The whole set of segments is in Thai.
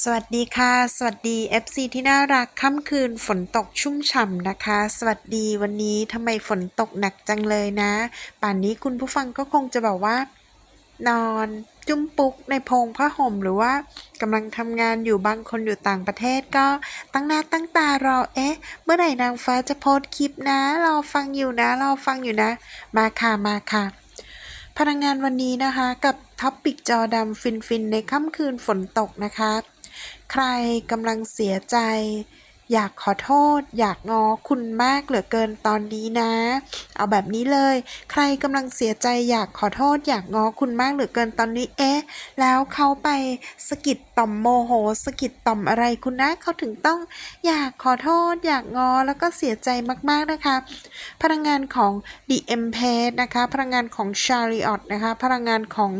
สวัสดีค่ะ สวัสดี FC ที่น่ารักค่ำคืนฝนตกชุ่มฉ่ำนะคะ สวัสดีวันนี้ทำไมฝนตกหนักจังเลยนะ ป่านนี้คุณผู้ฟังก็คงจะแบบว่า นอนจุ้มปุกในพงผ้าห่มหรือว่ากำลังทำงานอยู่บางคนอยู่ต่างประเทศก็ตั้งหน้าตั้งตารอเอ๊ะ เมื่อไหร่นางฟ้าจะโพสต์คลิปนะรอฟังอยู่นะรอฟังอยู่นะ มาค่ะมาค่ะพลังงานวันนี้นะคะ กับท็อปปิกจอดำฟินๆในค่ำคืนฝนตกนะคะ ใครกำลังเสียใจ อยากขอโทษ อยากงอคุณมากเหลือเกินตอนนี้นะ เอาแบบนี้เลย ใครกำลังเสียใจอยากขอโทษ อยากงอคุณมากเหลือเกินตอนนี้ เอ๊ะ แล้วเขาไปสะกิดต่อมโมโหสะกิดต่อมอะไรคุณนะเขาถึงต้องอยากขอโทษ อยากงอแล้วก็เสียใจมากๆนะคะ พลังงานของ The e m p a t h นะคะ พลังงานของ Chariot นะคะ พลังงานของ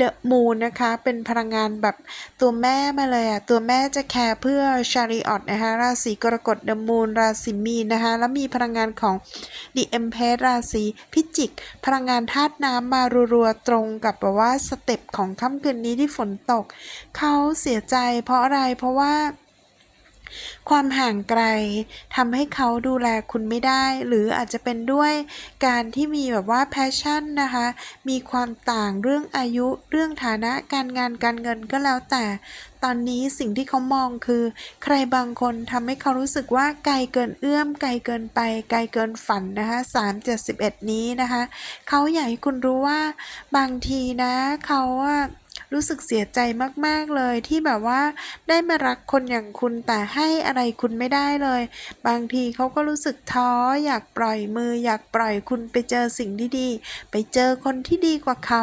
The Moon นะคะ เป็นพลังงานแบบตัวแม่มาเลยอะตัวแม่จะแคร์เพื่อ Chariot นะคะราศีกรกฎเดมูลราศีมีนนะคะแล้วมีพลังงานของดีเอ็มเพสราศีพิจิก พลังงานธาตุน้ำมารัวๆตรงกับแบบว่าสเต็ปของค่ำคืนนี้ที่ฝนตก เขาเสียใจเพราะอะไรเพราะว่า ความห่างไกลทำให้เขาดูแลคุณไม่ได้ หรืออาจจะเป็นด้วยการที่มีแบบว่าแพชชั่นนะคะ มีความต่างเรื่องอายุเรื่องฐานะการงานการเงินก็แล้วแต่ ตอนนี้สิ่งที่เขามองคือ ใครบางคนทำให้เขารู้สึกว่าไกลเกินเอื้อม ไกลเกินไป ไกลเกินฝันนะคะ3 7 1 นี้นะคะ เขาอยากให้คุณรู้ว่าบางทีนะเขาอะ รู้สึกเสียใจมากๆเลย ที่แบบว่าได้มารักคนอย่างคุณแต่ให้อะไรคุณไม่ได้เลย บางทีเขาก็รู้สึกท้ออยากปล่อยมือ อยากปล่อยคุณไปเจอสิ่งที่ดี ไปเจอคนที่ดีกว่าเขา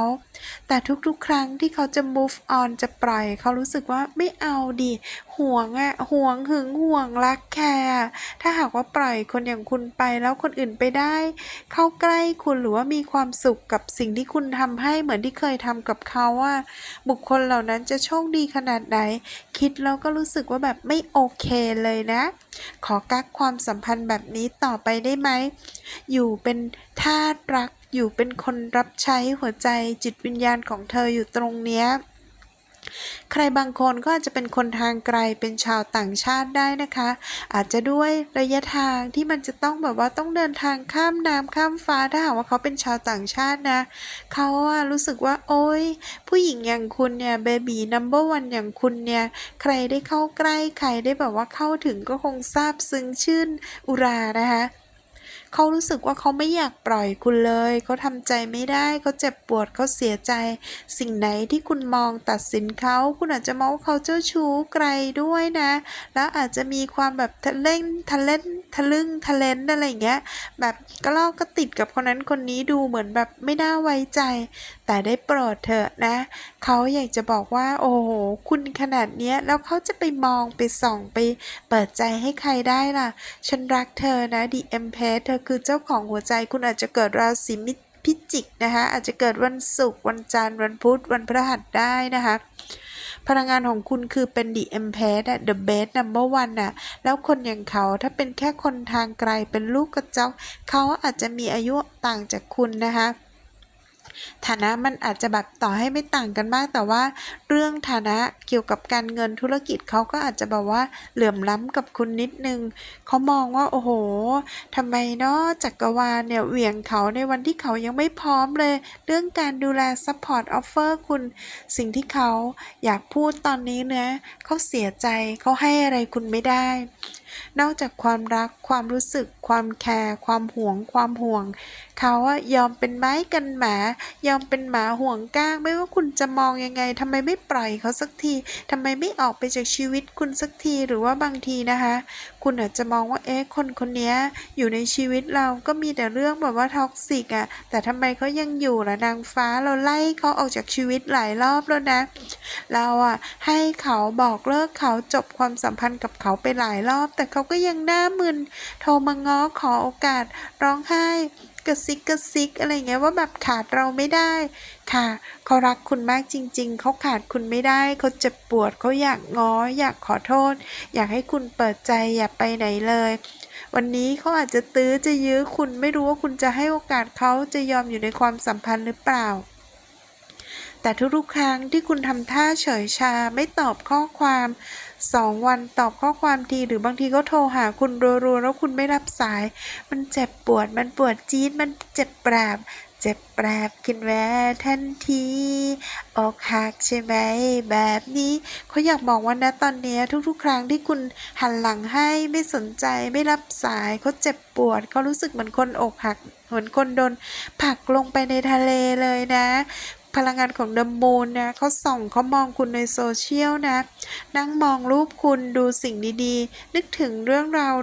แต่ทุกๆ ครั้งที่เขาจะ move on จะปล่อย เขารู้สึกว่าไม่เอาดิห่วงอะห่วงหึงห่วงรักแคร์ถ้าหากว่าปล่อยคนอย่างคุณไปแล้วคนอื่นไปได้ เข้าใกล้คุณหรือว่ามีความสุขกับสิ่งที่คุณทำให้เหมือนที่เคยทำกับเขาว่าบุคคลเหล่านั้นจะโชคดีขนาดไหน คิดแล้วก็รู้สึกว่าแบบไม่โอเคเลยนะ ขอกักความสัมพันธ์แบบนี้ต่อไปได้ไหมอยู่เป็น ทารักอยู่เป็นคนรับใช้หัวใจจิตวิญญาณของเธออยู่ตรงเนี้ยใครบางคนก็อาจจะเป็นคนทางไกลเป็นชาวต่างชาติได้นะคะ อาจจะด้วยระยะทางที่มันจะต้องแบบว่าต้องเดินทางข้ามน้ำข้ามฟ้าถ้าหากว่าเขาเป็นชาวต่างชาตินะเขาอะรู้สึกว่า โอ๊ยผู้หญิงอย่างคุณเนี่ยเบบีนัมเบอร์วันอย่างคุณเนี่ยใครได้เข้าใกล้ใครได้แบบว่าเข้าถึงก็คงซาบซึ้งชื่นอุรานะคะ เขารู้สึกว่าเขาไม่อยากปล่อยคุณเลยเขาทำใจไม่ได้เขาเจ็บปวดเขาเสียใจ สิ่งไหนที่คุณมองตัดสินเขา คุณอาจจะมองว่าเขาเจ้าชู้ไกลด้วยนะ แล้วอาจจะมีความแบบทะเล่นทะเล่นทะลึ่งทะเลนอะไรอย่างเงี้ยแบบก็ลอกก็ติดกับคนนั้นคนนี้ดูเหมือนแบบไม่น่าไว้ใจแต่ได้โปรดเถอะนะ เขาอยากจะบอกว่า โอ้โห คุณขนาดเนี้ย แล้วเขาจะไปมองไปส่องไปเปิดใจให้ใครได้ล่ะ ฉันรักเธอนะดีเอ็มเพเธอคือเจ้าของหัวใจคุณอาจจะเกิดราศีมิพิจิกนะคะ อาจจะเกิดวันศุกร์วันจันทร์วันพุธวันพฤหัสได้นะคะพลังงานของคุณคือเป็น The e m p a t อะ The best number one อะแล้วคนอย่างเขาถ้าเป็นแค่คนทางไกลเป็นลูกกระจอกเขาอาจจะมีอายุต่างจากคุณนะคะ ฐานะมันอาจจะแบบต่อให้ไม่ต่างกันมาก แต่ว่าเรื่องฐานะเกี่ยวกับการเงินธุรกิจเขาก็อาจจะแบบว่าเหลื่อมล้ำกับคุณนิดนึงเขามองว่าโอ้โหทำไมเนาะจักรวาลเนี่ยเหวี่ยงเขาในวันที่เขายังไม่พร้อมเลย เรื่องการดูแลซัพพอร์ตออฟเฟอร์คุณสิ่งที่เขาอยากพูดตอนนี้เนะเขาเสียใจเขาให้อะไรคุณไม่ได้ นอกจากความรัก ความรู้สึก ความแคร์ความห่วง ความห่วง เขาอะยอมเป็นไม้กันหมายอมเป็นหมาห่วงก้าง ไม่ว่าคุณจะมองยังไงทำไมไม่ปล่อยเขาสักทีทำไมไม่ออกไปจากชีวิตคุณสักทีหรือว่าบางทีนะคะ คุณอาจจะมองว่าเอ๊ะคนคนนี้อยู่ในชีวิตเราก็มีแต่เรื่องแบบว่าท็อกซิกอะแต่ทำไมเขายังอยู่ล่ะนางฟ้าเราไล่เขาออกจากชีวิตหลายรอบแล้วนะ เราอะให้เขาบอกเลิกเขาจบความสัมพันธ์กับเขาไปหลายรอบ แต่เขาก็ยังหน้ามึนโทรมาง้อขอโอกาสร้องไห้ กระซิกกระซิกอะไรเงี้ยว่าแบบขาดเราไม่ได้ ค่ะเขารักคุณมากจริง ๆเขาขาดคุณไม่ได้เขาเจ็บปวดเขาอยากง้ออยากขอโทษ อยากให้คุณเปิดใจอย่าไปไหนเลย วันนี้เขาอาจจะตื้อจะยื้อคุณไม่รู้ว่าคุณจะให้โอกาสเขาจะยอมอยู่ในความสัมพันธ์หรือเปล่า แต่ทุกๆครั้งที่คุณทำท่าเฉยชาไม่ตอบข้อความสองวันตอบข้อความทีหรือบางทีก็โทรหาคุณรัวๆแล้วคุณไม่รับสาย มันเจ็บปวดมันปวดจี๊ดมันเจ็บแปรบเจ็บแปรบขึ้นแวทันทีอกหักใช่ไหมแบบนี้เขาอยากบอกว่านะตอนนี้ทุกๆ ครั้งที่คุณหันหลังให้ไม่สนใจไม่รับสายเขาเจ็บปวดเขารู้สึกเหมือนคนอกหักเหมือนคนโดนผักลงไปในทะเลเลยนะ พลังงานของเดอะมูนนะเขาส่องเขามองคุณในโซเชียลนะนั่งมองรูปคุณดูสิ่งดีๆ นึกถึงเรื่องราว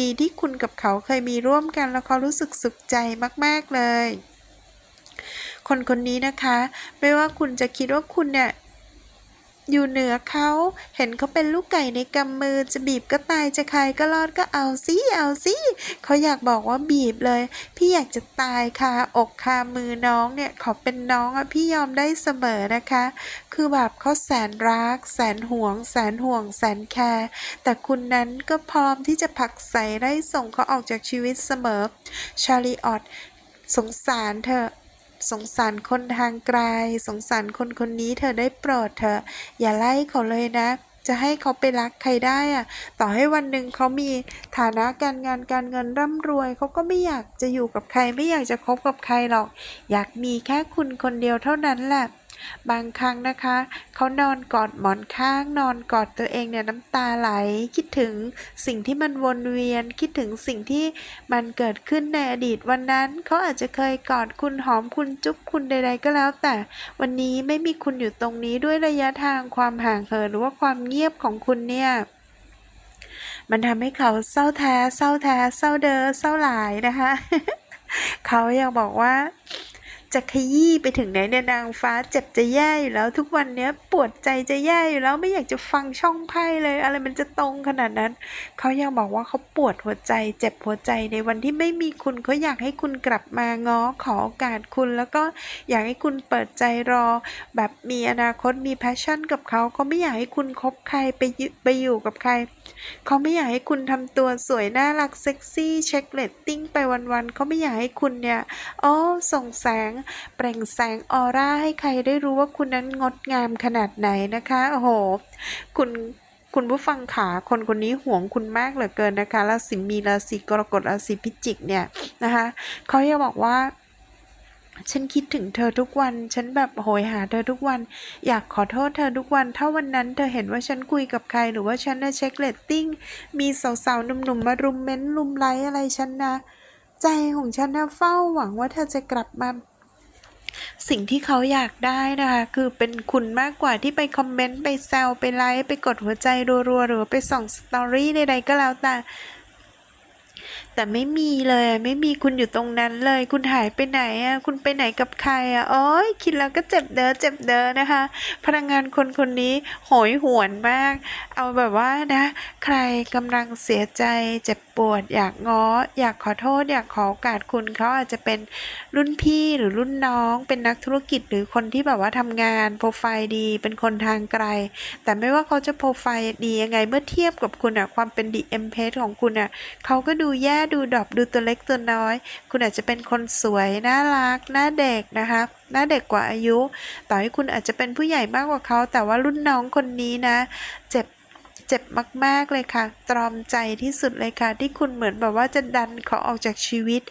ดีๆ ที่คุณกับเขาเคยมีร่วมกัน แล้วเขารู้สึกสุขใจมากๆเลย คนคนนี้นะคะ ไม่ว่าคุณจะคิดว่าคุณเนี่ย อยู่เหนือเขา เห็นเขาเป็นลูกไก่ในกำมือ จะบีบก็ตายจะใครก็รอดก็เอาสิเอาสิเขาอยากบอกว่าบีบเลย พี่อยากจะตายคาอกคามือน้องเนี่ยขอเป็นน้องอะพี่ยอมได้เสมอนะคะ คือแบบเขาแสนรัก แสนห่วง แสนห่วง แสนแคร์แต่คุณนั้นก็พร้อมที่จะผลักใส่ไล่ส่งเขาออกจากชีวิตเสมอชาลีออตสงสารเธอ สงสารคนทางไกล สงสารคนคนนี้เธอได้โปรดเธอ อย่าไล่เขาเลยนะ จะให้เขาไปรักใครได้อะต่อให้วันหนึ่งเขามีฐานะการงานการเงินร่ำรวย เขาก็ไม่อยากจะอยู่กับใคร ไม่อยากจะคบกับใครหรอก อยากมีแค่คุณคนเดียวเท่านั้นแหละ บางครั้งนะคะ เขานอนกอดหมอนข้าง นอนกอดตัวเองเนี่ยน้ำตาไหล คิดถึงสิ่งที่มันวนเวียน คิดถึงสิ่งที่มันเกิดขึ้นในอดีตวันนั้น เขาอาจจะเคยกอดคุณหอมคุณจุ๊บคุณใด ๆ ก็แล้ว แต่วันนี้ไม่มีคุณอยู่ตรงนี้ด้วยระยะทางความห่างเหินหรือว่าความเงียบของคุณเนี่ยมันทำให้เขาเศร้าแท้เศร้าแท้เศร้าเดอ้อเศร้าหลายนะคะ เขายังบอกว่า จะขยี้ไปถึงไหนเนี่ยนางฟ้าเจ็บจะแย่อยู่แล้วทุกวันเนี้ยปวดใจจะแย่อยู่แล้วไม่อยากจะฟังช่องไพ่เลย อะไรมันจะตรงขนาดนั้น เขายังบอกว่าเขาปวดหัวใจ เจ็บหัวใจในวันที่ไม่มีคุณเขาอยากให้คุณกลับมาง้อขอโอกาสคุณ แล้วก็อยากให้คุณเปิดใจรอ แบบมีอนาคตมีแพชชั่นกับเขาเขาไม่อยากให้คุณคบใครไปยึไปอยู่กับใครเขาไม่อยากให้คุณทำตัวสวยน่ารักเซ็กซี่เช็คเลตติ้งไปวันๆเขาไม่อยากให้คุณเนี่ยอ๋อส่งแสงเปล่งแสงออร่าให้ใครได้รู้ว่าคุณนั้นงดงามขนาดไหนนะคะ โอ้โห คุณคุณผู้ฟังขาคนคนนี้ห่วงคุณมากเหลือเกินนะคะราศีมีราศีกรกฎราศีพิจิกเนี่ยนะคะเขาจะบอกว่าฉันคิดถึงเธอทุกวัน ฉันแบบโหยหาเธอทุกวัน อยากขอโทษเธอทุกวัน ถ้าวันนั้นเธอเห็นว่าฉันคุยกับใคร หรือว่าฉันน่ะเช็คเรตติ้ง มีสาวๆ หนุ่มๆ มารุมเม้นรุมไลค์อะไรฉันนะ ใจของฉันนะเฝ้าหวังว่าเธอจะกลับมา สิ่งที่เขาอยากได้นะคะ คือเป็นคุณมากกว่าที่ไปคอมเมนต์ ไปแซวไปไลค์ไปกดหัวใจรัวๆ หรือไปส่องสตอรี่ใดๆก็แล้วแต่แต่ไม่มีเลยไม่มีคุณอยู่ตรงนั้นเลย คุณหายไปไหนอะคุณไปไหนกับใครอะโอ้ยคิดแล้วก็เจ็บเด้อเจ็บเด้อนะคะพนักงานคนคนนี้โหยหวนมาก เอาแบบว่านะ ใครกำลังเสียใจเจ็บปวด อยากง้อ อยากขอโทษ อยากขอโอกาสคุณเขาอาจจะเป็นรุ่นพี่หรือรุ่นน้อง เป็นนักธุรกิจหรือคนที่แบบว่าทำงานโปรไฟล์ดี เป็นคนทางไกล แต่ไม่ว่าเขาจะโปรไฟล์ดียังไงเมื่อเทียบกับคุณอะความเป็นดีเอ็มเพของคุณอะเขาก็ดูแย่ดูดรอปดูตัวเล็กตัวน้อย คุณอาจจะเป็นคนสวยน่ารักน้าเด็กนะคะน้าเด็กกว่าอายุ ต่อให้คุณอาจจะเป็นผู้ใหญ่มากกว่าเขา แต่ว่ารุ่นน้องคนนี้นะ เจ็บ เจ็บมากๆเลยค่ะ ตรอมใจที่สุดเลยค่ะ ที่คุณเหมือนแบบว่าจะดันเขาออกจากชีวิต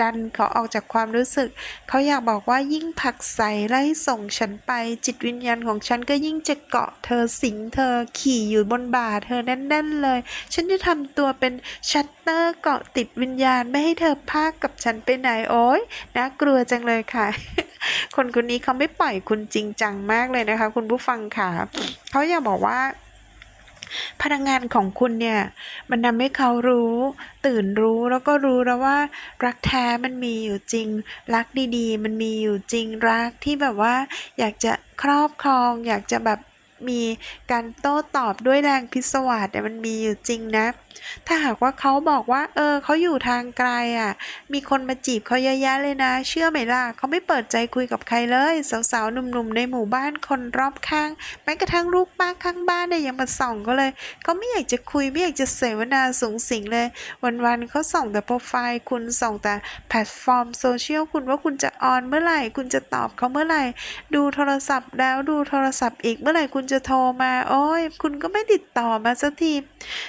ดันเขาออกจากความรู้สึก เขาอยากบอกว่ายิ่งผลักใส่ไล่ส่งฉันไป จิตวิญญาณของฉันก็ยิ่งจะเกาะเธอสิงเธอขี่อยู่บนบ่าเธอแน่นๆเลย ฉันจะทำตัวเป็นชัตเตอร์เกาะติดวิญญาณไม่ให้เธอพากกับฉันไปไหนโอ๊ยน่ากลัวจังเลยค่ะคนคนนี้เขาไม่ปล่อยคุณจริงจังมากเลยนะคะ คุณผู้ฟังค่ะ เขาอยากบอกว่า พลังงานของคุณเนี่ย มันทำให้เขารู้ ตื่นรู้แล้วก็รู้แล้วว่า รักแท้มันมีอยู่จริง รักดีๆ มันมีอยู่จริงรักที่แบบว่า อยากจะครอบครอง อยากจะแบบมีการโต้ตอบด้วยแรงพิศวาสแต่ยมันมีอยู่จริงนะ ถ้าหากว่าเขาบอกว่า เออเขาอยู่ทางไกลอะ มีคนมาจีบเขาเยอะแยะเลยนะ เชื่อไหมล่ะเขาไม่เปิดใจคุยกับใครเลย สาวๆหนุ่มๆในหมู่บ้านคนรอบข้างแม้กระทั่งลูกป้าข้างบ้านเนี่ยยังมาส่องเขาเลยเขาไม่อยากจะคุยไม่อยากจะเสวนาสูงสิงเลย วันๆเขาส่องแต่โปรไฟล์คุณส่องแต่แพลตฟอร์มโซเชียลคุณว่าคุณจะออนเมื่อไหร่ คุณจะตอบเขาเมื่อไหร่ ดูโทรศัพท์แล้วดูโทรศัพท์อีกเมื่อไหร่คุณจะโทรมา โอ้ยคุณก็ไม่ติดต่อมาสักที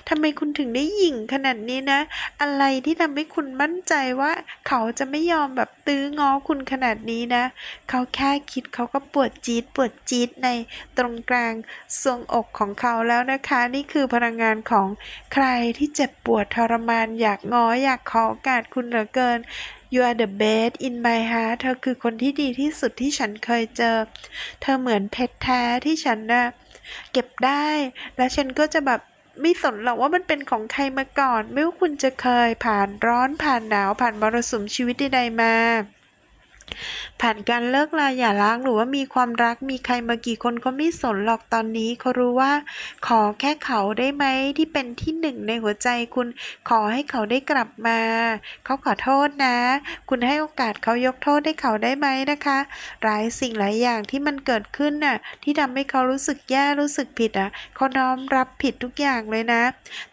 ทำไมคุณถึงได้หยิ่งขนาดนี้นะ อะไรที่ทำให้คุณมั่นใจว่า เขาจะไม่ยอมแบบตื้อง้อคุณขนาดนี้นะ เขาแค่คิดเขาก็ปวดจี๊ดปวดจี๊ดในตรงกลางทรวงอกของเขาแล้วนะคะ นี่คือพลังงานของใครที่เจ็บปวดทรมาน อยากง้ออยากขอโอกาสคุณเหลือเกิน You are the best in my heart เธอคือคนที่ดีที่สุดที่ฉันเคยเจอ เธอเหมือนเพชรแท้ที่ฉันนะเก็บได้ และฉันก็จะแบบ ไม่สนหรอกว่ามันเป็นของใครมาก่อน ไม่ว่าคุณจะเคยผ่านร้อนผ่านหนาวผ่านมรสุมชีวิตใดๆมา ผ่านการเลิกลาอย่าร้างหรือว่ามีความรักมีใครมากี่คนก็ไม่สนหรอกตอนนี้เขารู้ว่า ขอแค่เขาได้ไหมที่เป็นที่หนึ่งในหัวใจคุณขอให้เขาได้กลับมา เขาขอโทษนะ คุณให้โอกาสเขายกโทษให้เขาได้ไหมนะคะ หลายสิ่งหลายอย่างที่มันเกิดขึ้นน่ะที่ทำให้เขารู้สึกแย่รู้สึกผิดอะเขาน้อมรับผิดทุกอย่างเลยนะ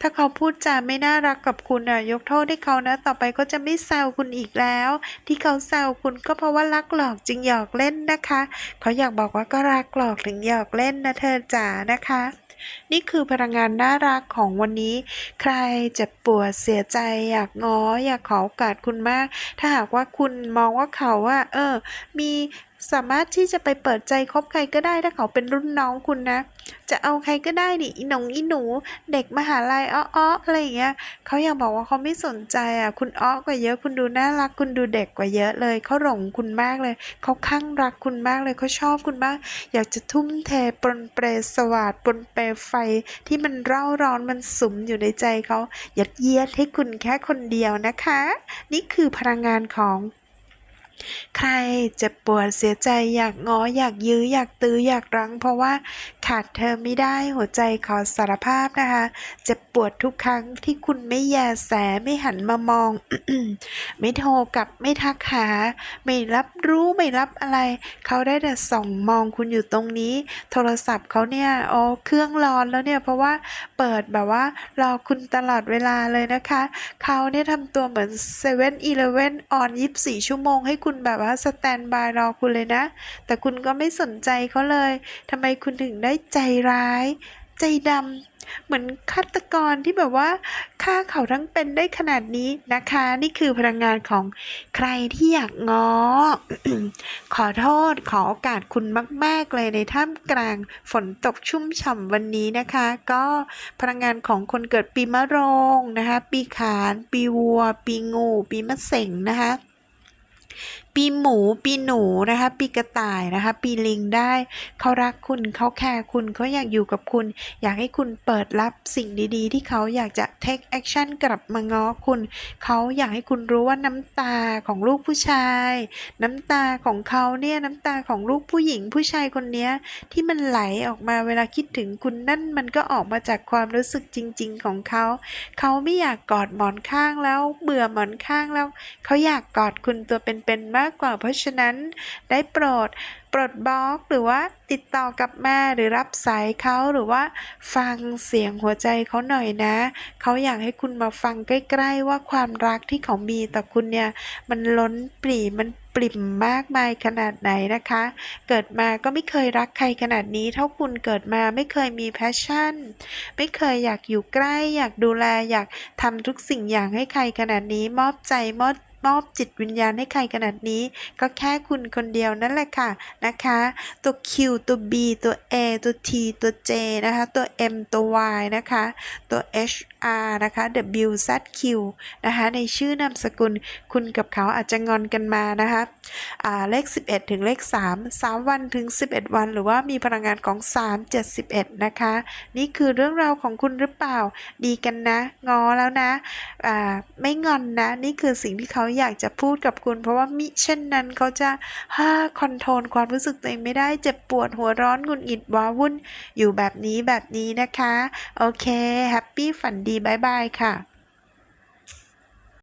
ถ้าเขาพูดจาไม่น่ารักกับคุณอะยกโทษให้เขานะ ต่อไปก็จะไม่แซวคุณอีกแล้ว ที่เขาแซวคุณก็เพราะว่ารักหลอกจึงหยอกเล่นนะคะเขาอยากบอกว่าก็รักหลอกถึงหยอกเล่นนะเธอจ๋านะคะ นี่คือพลังงานน่ารักของวันนี้ ใครเจ็บปวดเสียใจอยากง้ออยากขอโอกาสคุณมาก ถ้าหากว่าคุณมองว่าเขาว่า เออ มี สามารถที่จะไปเปิดใจคบใครก็ได้ถ้าเขาเป็นรุ่นน้องคุณนะ จะเอาใครก็ได้นี่อีหนงอีหนู เด็กมหาลัยอ้อๆอะไรอย่างเงี้ยเขายังบอกว่าเขาไม่สนใจอะ คุณอ้อกว่าเยอะคุณดูน่ารัก คุณดูเด็กกว่าเยอะเลยเขาหลงคุณมากเลยเขาคลั่งรักคุณมากเลยเขาชอบคุณมาก อยากจะทุ่มเทปนเปรสวาดปนเปรไฟที่มันเร่าร้อนมันสุมอยู่ในใจเขายัดเยียดให้คุณแค่คนเดียวนะคะ นี่คือพลังงานของ ใครเจ็บปวดเสียใจอยากง้ออยากยื้ออยากตื้ออยากรั้ง เพราะว่า ขาดเธอไม่ได้หัวใจขอสารภาพนะคะ เจ็บปวดทุกครั้งที่คุณไม่แยแสไม่หันมามอง ไม่โทรกลับไม่ทักหา ไม่รับรู้ไม่รับอะไร เขาได้แต่ส่องมองคุณอยู่ตรงนี้ โทรศัพท์เขาเนี่ยอ๋อเครื่องร้อนแล้วเนี่ยเพราะว่าเปิดแบบว่ารอคุณตลอดเวลาเลยนะคะ เขาเนี่ยทำตัวเหมือนเซเว่นอีเลเว่นออนยี่สี่ชั่วโมงให้คุณแบบว่าสแตนบายรอคุณเลยนะ แต่คุณก็ไม่สนใจเขาเลยทำไมคุณถึงได้ใจร้าย ใจดำเหมือนฆาตกรที่แบบว่าฆ่าเขาทั้งเป็นได้ขนาดนี้นะคะ นี่คือพลังงานของใครที่อยากง้อ ขอโทษขอโอกาสคุณมาก ๆ เลยในท่ามกลางฝนตกชุ่มฉ่ำวันนี้นะคะ ก็พลังงานของคนเกิดปีมะโรงนะคะ ปีขาน ปีวัว ปีงู ปีมะเส็งนะคะ ปีหมูปีหนูนะคะ ปีกระต่ายนะคะ ปีลิงได้ เขารักคุณเขาแคร์คุณเขาอยากอยู่กับคุณ อยากให้คุณเปิดรับสิ่งดีๆ ที่เขาอยากจะ take action กลับมาง้อคุณ เขาอยากให้คุณรู้ว่าน้ำตาของลูกผู้ชาย น้ำตาของเขาเนี่ยน้ำตาของลูกผู้หญิงผู้ชายคนเนี้ยที่มันไหลออกมาเวลาคิดถึงคุณนั่นมันก็ออกมาจากความรู้สึกจริง ๆ ของเขา เขาไม่อยากกอดหมอนข้างแล้วเบื่อหมอนข้างแล้ว เขาอยากกอดคุณตัวเป็นๆมากากว่า เพราะฉะนั้นได้โปรดปลดบล็อกหรือว่าติดต่อกลับมาหรือรับสายเขาหรือว่าฟังเสียงหัวใจเขาหน่อยนะ เขาอยากให้คุณมาฟังใกล้ ๆ ว่าความรักที่เขามีต่อคุณเนี่ย มันล้นปรีมันปริ่มมากมายขนาดไหนนะคะ เกิดมาก็ไม่เคยรักใครขนาดนี้ เท่าคุณเกิดมาไม่เคยมีแพชชั่น ไม่เคยอยากอยู่ใกล้ อยากดูแลอยากทำทุกสิ่งอย่างให้ใครขนาดนี้มอบใจมอบ มอบจิตวิญญาณให้ใครขนาดนี้ ก็แค่คุณคนเดียวนั่นแหละค่ะนะคะ ตัว Q ตัว B ตัว A ตัว T ตัว J นะคะ ตัว M ตัว Y นะคะ ตัว H R นะคะ W Z Q นะคะในชื่อนามสกุลคุณกับเขาอาจจะงอนกันมานะคะอ่าเลข 11 ถึงเลข 3 3 วันถึง 11 วัน หรือว่ามีพลังงานของ 3 71 นะคะ นี่คือเรื่องราวของคุณหรือเปล่าดีกันนะ งอแล้วนะอ่าไม่งอนนะ นี่คือสิ่งที่เขาอยากจะพูดกับคุณ เพราะว่ามิเช่นนั้นเขาจะฮ่าคอนโทรลความรู้สึกตัวเองไม่ได้เจ็บปวดหัวร้อนหงุดหงิดว้าวุ่นอยู่แบบนี้แบบนี้นะคะ โอเคแฮปปี้ฝันดีบายบายค่ะ